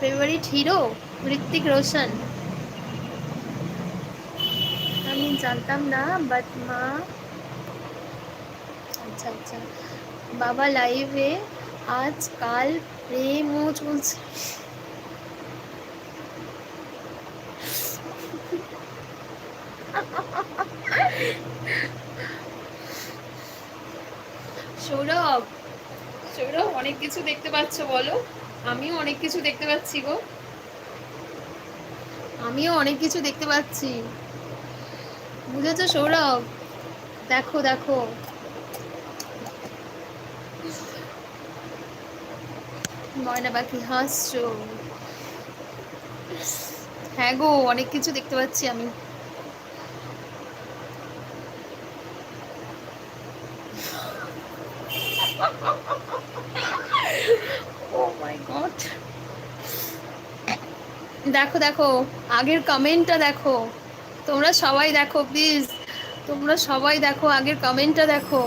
Favourite hero Hrithik Roshan আমি জানতাম না বাট মা আচ্ছা আচ্ছা। বাবা লাইভে আজ কাল প্রেমও চলছে। সৌরভ সৌরভ, অনেক কিছু দেখতে পাচ্ছ, বলো। আমিও অনেক কিছু দেখতে পাচ্ছি গো। আমিও অনেক কিছু দেখতে পাচ্ছি। বুঝেছ সৌরভ? দেখো দেখো। ময়না পাখি, হাসছো। হ্যাঁ গো, অনেক কিছু দেখতে পাচ্ছি আমি। ও মাই গড দেখো দেখো, আগের কমেন্টটা দেখো। তোমরা সবাই দেখো প্লিজ তোমরা সবাই দেখো, আগের কমেন্টটা দেখো।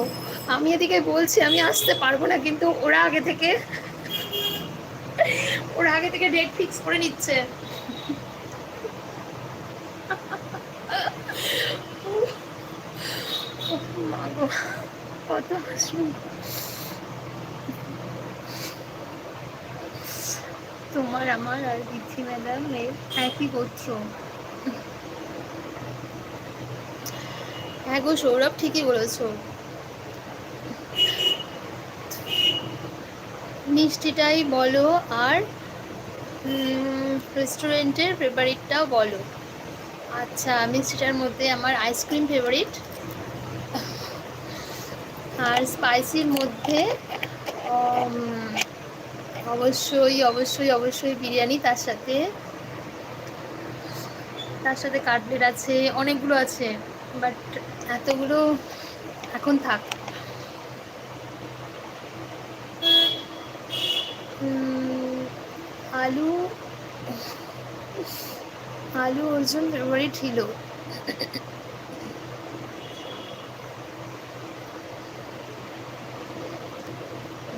আমি এদিকে বলছি, আমি আসতে পারব না, কিন্তু ওরা আগে থেকে, ওরা আগে থেকে ডেট ফিক্স করে নিচ্ছে। কত হাসি। তোমার আমার আর বিথি ম্যাডামের একই গোত্র হ্যাঁ গো, সৌরভ ঠিকই বলেছ। মিষ্টিটাই বলো আর রেস্টুরেন্টের ফেভারিটটাও বলো। আচ্ছা মিষ্টিটার মধ্যে আমার আইসক্রিম ফেভারিট আর স্পাইসির মধ্যে অবশ্যই অবশ্যই অবশ্যই বিরিয়ানি তার সাথে। তার সাথে কাটলেট আছে, অনেকগুলো আছে বাট এতগুলো এখন থাক। আলু আলু অর্জুন ফেভারিট ছিল।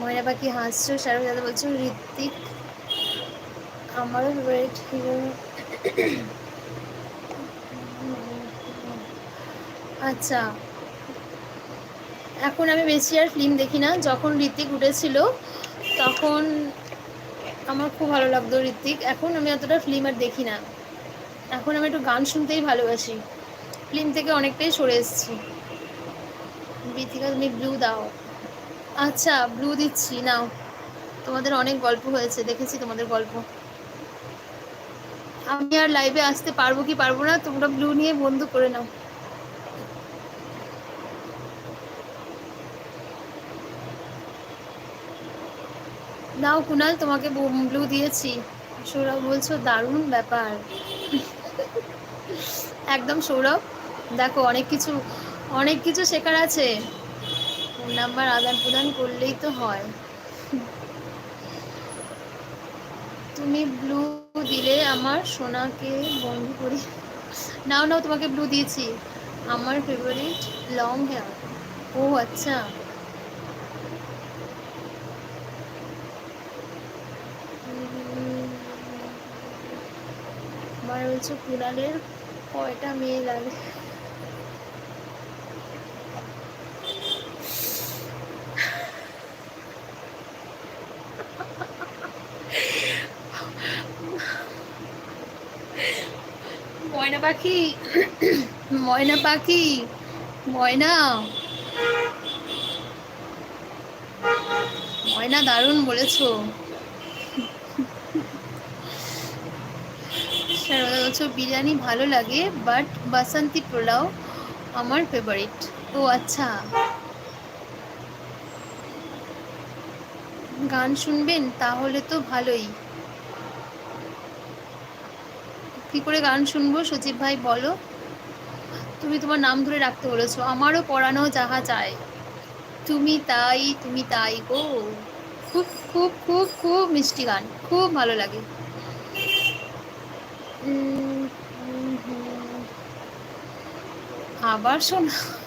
ময়না পাখি হাসছো, শাহরুখ দাদা বলছো ঋত্বিক আমারও ফেভারিট হিরো আচ্ছা এখন আমি বেশি আর ফিল্ম দেখি না। যখন ঋত্বিক উঠেছিল, তখন আমার খুব ভালো লাগতো ঋত্বিক এখন আমি অতটা ফিল্ম আর দেখি না। এখন আমি একটু গান শুনতেই ভালোবাসি। ফিল্ম থেকে অনেকটাই সরে এসেছি। বৃথিকা তুমি ব্লু দাও। আচ্ছা ব্লু দিচ্ছি, নাও। তোমাদের অনেক গল্প হয়েছে, দেখেছি তোমাদের গল্প। আমি আর লাইভে আসতে পারব কি পারব না, তোমরা ব্লু নিয়ে বন্ধু করে নাও। নাও কুনাল, তোমাকে ব্লু দিয়েছি। সৌরভ বলছো, দারুণ ব্যাপার। একদম সৌরভ। দেখো, অনেক কিছু অনেক কিছু শেখার আছে। ফোন নাম্বার আদান প্রদান করলেই তো হয়। তুমি ব্লু দিলে আমার সোনাকে বন্ধু করি। নাও নাও, তোমাকে ব্লু দিয়েছি। আমার ফেভারিট লং হেয়ার ও আচ্ছা। আমার হচ্ছে কুড়ালের কয়টা মেয়ে লাগে। ময়না পাখি ময়না পাখি, ময়না। ময়না দারুণ বলেছ। বলছো, বিরিয়ানি ভালো লাগে বাট বাসন্তী পোলাও আমার ফেভারিট ও আচ্ছা। গান শুনবেন, তাহলে তো ভালোই। কি করে গান শুনব? সজীব ভাই, বলো। তুমি তোমার নাম ধরে রাখতে বলেছ। আমারও পড়ানো যাহা চায় তুমি তাই তুমি তাই গো। খুব খুব খুব খুব মিষ্টি গান। খুব ভালো লাগে। আবার শোনা।